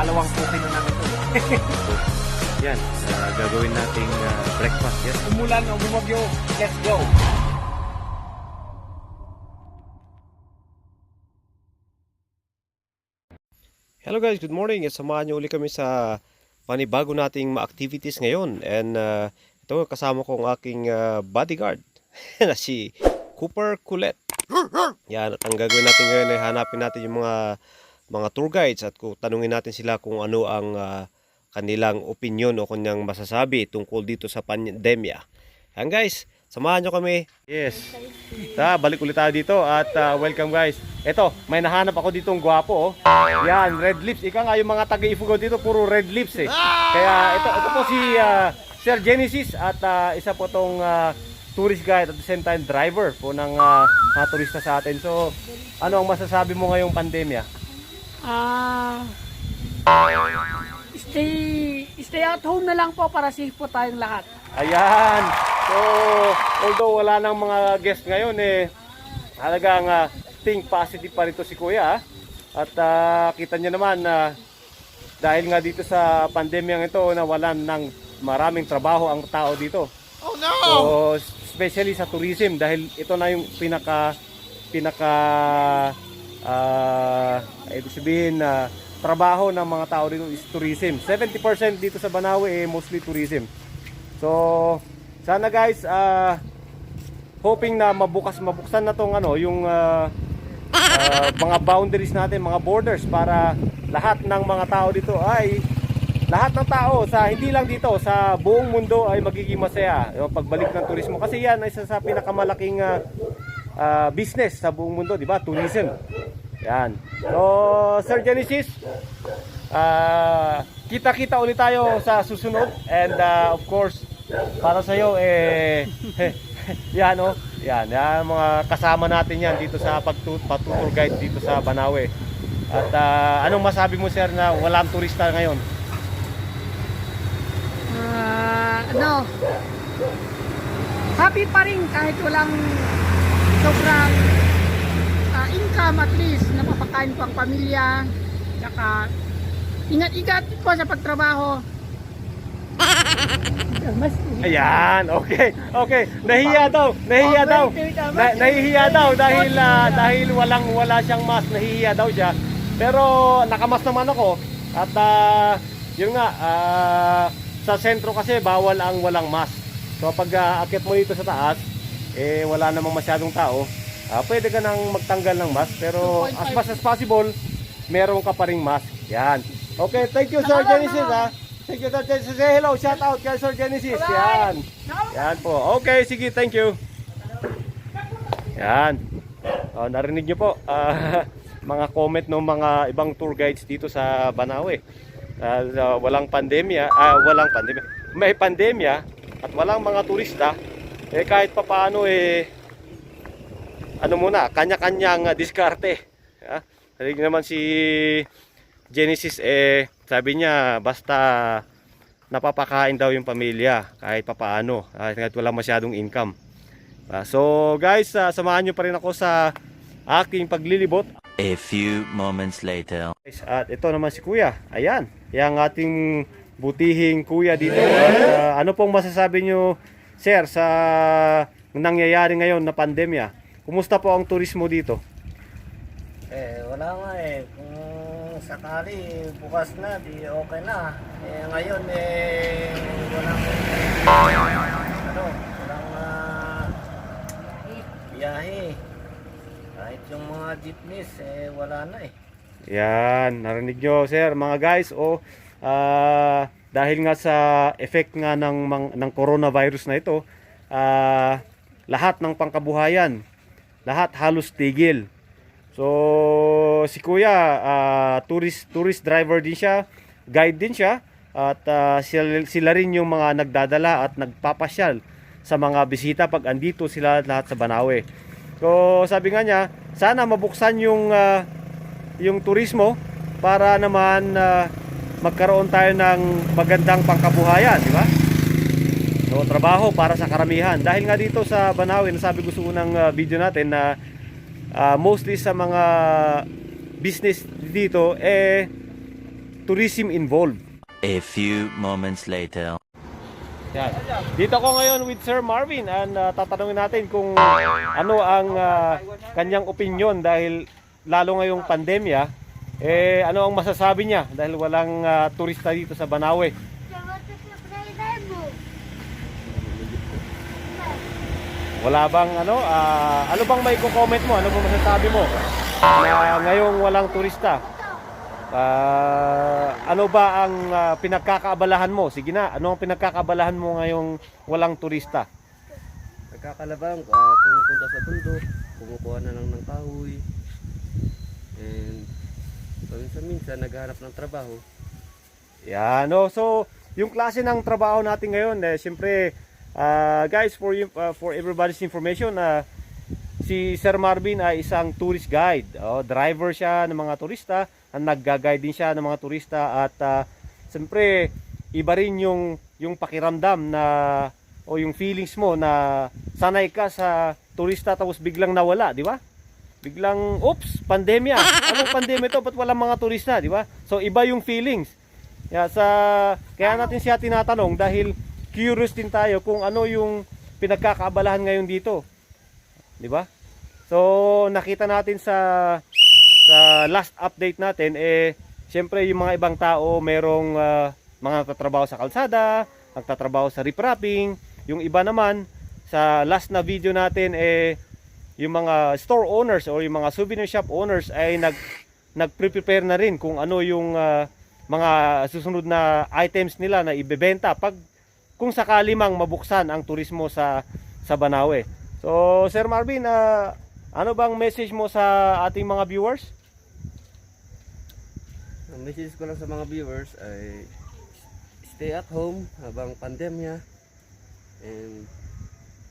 Alawang pukin na namin ito. Yan, ah, gagawin nating ah, breakfast. Yan. Umulan o bumagyo, let's go! Hello guys, good morning. Samahan niyo uli kami sa panibago nating mga activities ngayon. And uh, ito kasama ko ang aking uh, bodyguard na si Cooper Kulet. Yan, at ang gagawin natin ngayon ay hanapin natin yung mga mga tour guides at kung tanungin natin sila kung ano ang uh, kanilang opinion o kanyang masasabi tungkol dito sa pandemya. Yan guys, samahan nyo kami. Yes. Ta, balik ulit tayo dito at uh, welcome guys. Ito, may nahanap ako ditong gwapo oh. Yan, red lips. Ika nga yung mga taga-Ifugaw dito puro red lips eh. Kaya ito, ito po si uh, Sir Genesis at uh, isa po tong uh, tourist guide at the same time driver po ng uh, mga turista sa atin. So, ano ang masasabi mo ngayong pandemya? Ah. stay stay at home na lang po para safe po tayong lahat. Ayan. So, although wala nang mga guest ngayon eh, halagang uh, think positive pa rito si Kuya. ah. At ah, kita niyo naman na dahil nga dito sa pandemyang ito nawalan ng maraming trabaho ang tao dito. Oh no! So, especially sa tourism dahil ito na yung pinaka pinaka ah ibig sabihin na trabaho ng mga tao dito is tourism. 70% dito sa Banawe eh mostly tourism. So, sana guys, ah hoping na mabukas mabuksan na tong ano, yung ah, ah, mga boundaries natin, mga borders para lahat ng mga tao dito ay lahat ng tao sa hindi lang dito sa buong mundo ay magiging masaya yung pagbalik ng turismo kasi yan ay isa sa pinakamalaking ah, ah, business sa buong mundo, di ba? Tourism. Yan. So, Sir Genesis, ah, kita-kita ulit tayo sa susunod and ah, of course para sa iyo eh yan oh, yan, yan mga kasama natin yan dito sa pagtu patutur guide dito sa Banawe. At ah, anong masabi mo sir na walang turista ngayon? Ah, ano? Happy pa rin kahit walang sobrang income at least napapakain po ang pamilya. Tsaka ingat-ingat po sa pagtrabaho. Ayan, okay. Okay, nahiya daw, nahiya daw. Na, nahihiya daw dahil ah, dahil walang wala siyang mask, nahihiya daw siya. Pero nakamas naman ako at ah, yun nga ah, sa sentro kasi bawal ang walang mask. So pag uh, akit mo dito sa taas, eh wala namang masyadong tao. Ah, pwede ka nang magtanggal ng mask pero as much as possible, meron ka pa ring mask. Yan. Okay, thank you Sir Genesis ha. Thank you Sir Genesis. Say hello, shout out kay Sir Genesis. Yan. Yan po. Okay, sige, thank you. Yan. Oh, narinig niyo po ah, mga comment ng mga ibang tour guides dito sa Banawe. Ah, ah, walang pandemya, ah, walang pandemya. May pandemya at walang mga turista. Eh kahit papaano eh ano muna, kanya-kanyang ah, diskarte. Ha? Narinig naman si Genesis eh sabi niya basta napapakain daw yung pamilya kahit papaano ah, kahit wala masyadong income. Ah, so guys, ah, samahan niyo pa rin ako sa aking paglilibot. A few moments later. Guys, At ito naman si Kuya. Ayan, yung ating butihing Kuya dito. At, ah, ano pong masasabi niyo sir sa nangyayari ngayon na pandemya? Kumusta po ang turismo dito? Eh, wala nga eh. Kung sakali, bukas na, di okay na. Eh, ngayon eh, walang, ano, walang ah, biyahe. Kahit yung mga jeepneys, eh, wala na eh. Yan, narinig nyo sir, mga guys, o ah, dahil nga sa effect nga ng, ng coronavirus na ito, ah, lahat ng pangkabuhayan, lahat halos tigil. So, si Kuya, ah, tourist, tourist driver din siya, guide din siya, at ah, sila, sila rin yung mga nagdadala at nagpapasyal sa mga bisita pag andito sila lahat sa Banawe. So, sabi nga niya, sana mabuksan yung ah, yung turismo para naman ah, magkaroon tayo ng magandang pangkabuhayan, di ba? Trabaho para sa karamihan. Dahil nga dito sa Banawe, nasabi ko sa unang ah, video natin na ah, mostly sa mga business dito, eh, tourism involved. A few moments later. Yan. Dito ko ngayon with Sir Marvin and uh, tatanungin natin kung ano ang uh, kanyang opinion dahil lalo ngayong pandemya eh ano ang masasabi niya dahil walang uh, turista dito sa Banawe. Wala bang ano ah, ano bang may comment mo? Ano bang masasabi mo? Na ngayong walang turista. Ah, ano ba ang ah, pinagkakaabalahan mo? Sige na, ano ang pinagkakaabalahan mo ngayong walang turista? Nagkakalabang, uh, pumupunta sa bundok, kumukuha na lang ng kahoy. And paminsan-minsan naghahanap ng trabaho. Yan, no. So, yung klase ng trabaho natin ngayon, eh, siyempre, ah, guys, for you, ah, for everybody's information, na si Sir Marvin ay isang tourist guide. Oh, driver siya ng mga turista, at nagga-guide din siya ng mga turista at ah, siyempre, iba rin yung yung pakiramdam na o yung feelings mo na sanay ka sa turista tapos biglang nawala, di ba? Biglang, oops, pandemya. Anong pandemya to? Ba't walang mga turista, di ba? So, iba yung feelings. Yeah, sa kaya natin siya tinatanong dahil curious din tayo kung ano yung pinagkakaabalahan ngayon dito. 'Di ba? So nakita natin sa sa last update natin eh syempre yung mga ibang tao merong ah, mga nagtatrabaho sa kalsada, nagtatrabaho sa riprapping, yung iba naman sa last na video natin eh yung mga store owners or yung mga souvenir shop owners ay nag nagpre-prepare na rin kung ano yung ah, mga susunod na items nila na ibebenta pag kung sakali mang mabuksan ang turismo sa sa Banawe. So Sir Marvin, ah, ano bang message mo sa ating mga viewers? Ang message ko lang sa mga viewers ay stay at home habang pandemya. And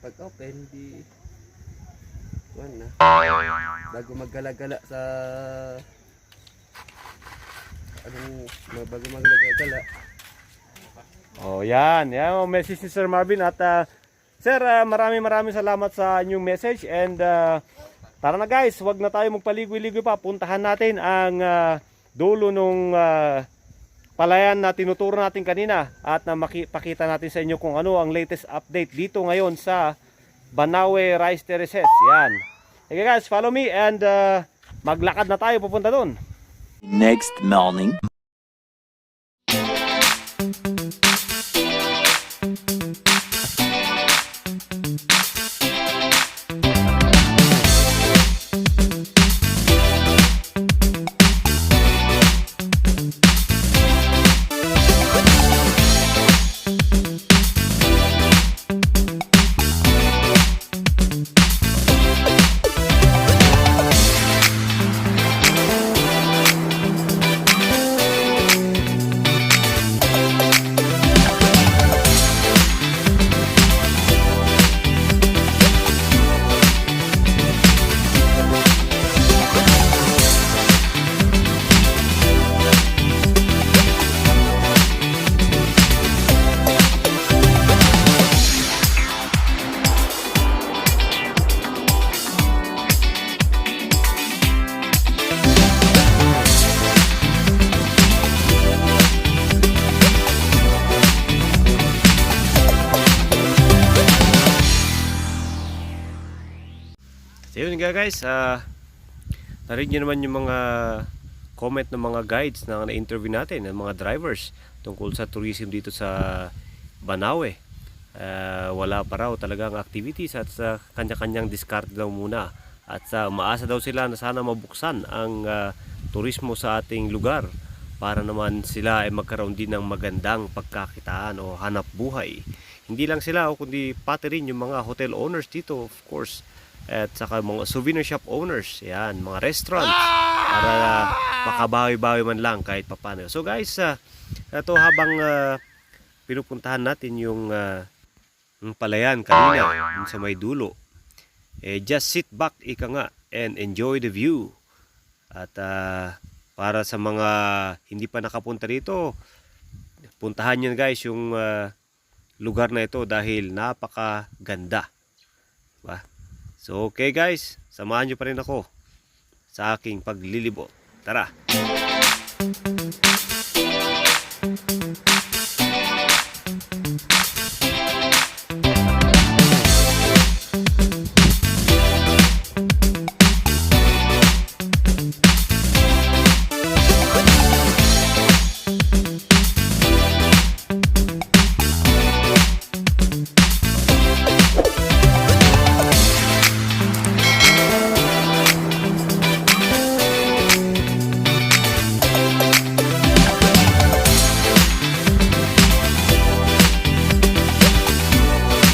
pag open, di kuwan na. Bago maggala-gala sa anong bago maggala-gala Oh, yan. Yan ang message ni Sir Marvin at ah, Sir, ah, maraming maraming salamat sa inyong message and ah, tara na guys, wag na tayo magpaligoy-ligoy pa. Puntahan natin ang ah, dulo nung ah, palayan na tinuturo natin kanina at na makipakita natin sa inyo kung ano ang latest update dito ngayon sa Banawe Rice Terraces. Yan. Okay guys, follow me and ah, maglakad na tayo pupunta doon. Next morning. Yun nga guys, ah narinig nyo naman yung mga comment ng mga guides na na-interview natin, ng mga drivers tungkol sa tourism dito sa Banawe. Ah, wala pa raw talagang activities at sa kanya-kanyang discard daw muna. At sa maasa daw sila na sana mabuksan ang ah, turismo sa ating lugar para naman sila ay magkaroon din ng magandang pagkakitaan o hanap buhay. Hindi lang sila kundi pati rin yung mga hotel owners dito of course at saka mga souvenir shop owners, yan, mga restaurants para uh, makabawi-bawi man lang kahit papano. So guys, uh, ito habang ah, pinupuntahan natin yung ah, yung palayan kanina yung sa may dulo. Eh just sit back ika nga and enjoy the view. At ah, para sa mga hindi pa nakapunta dito, puntahan nyo guys yung ah, lugar na ito dahil napakaganda. Diba? So okay guys, samahan nyo pa rin ako sa aking paglilibot. Tara!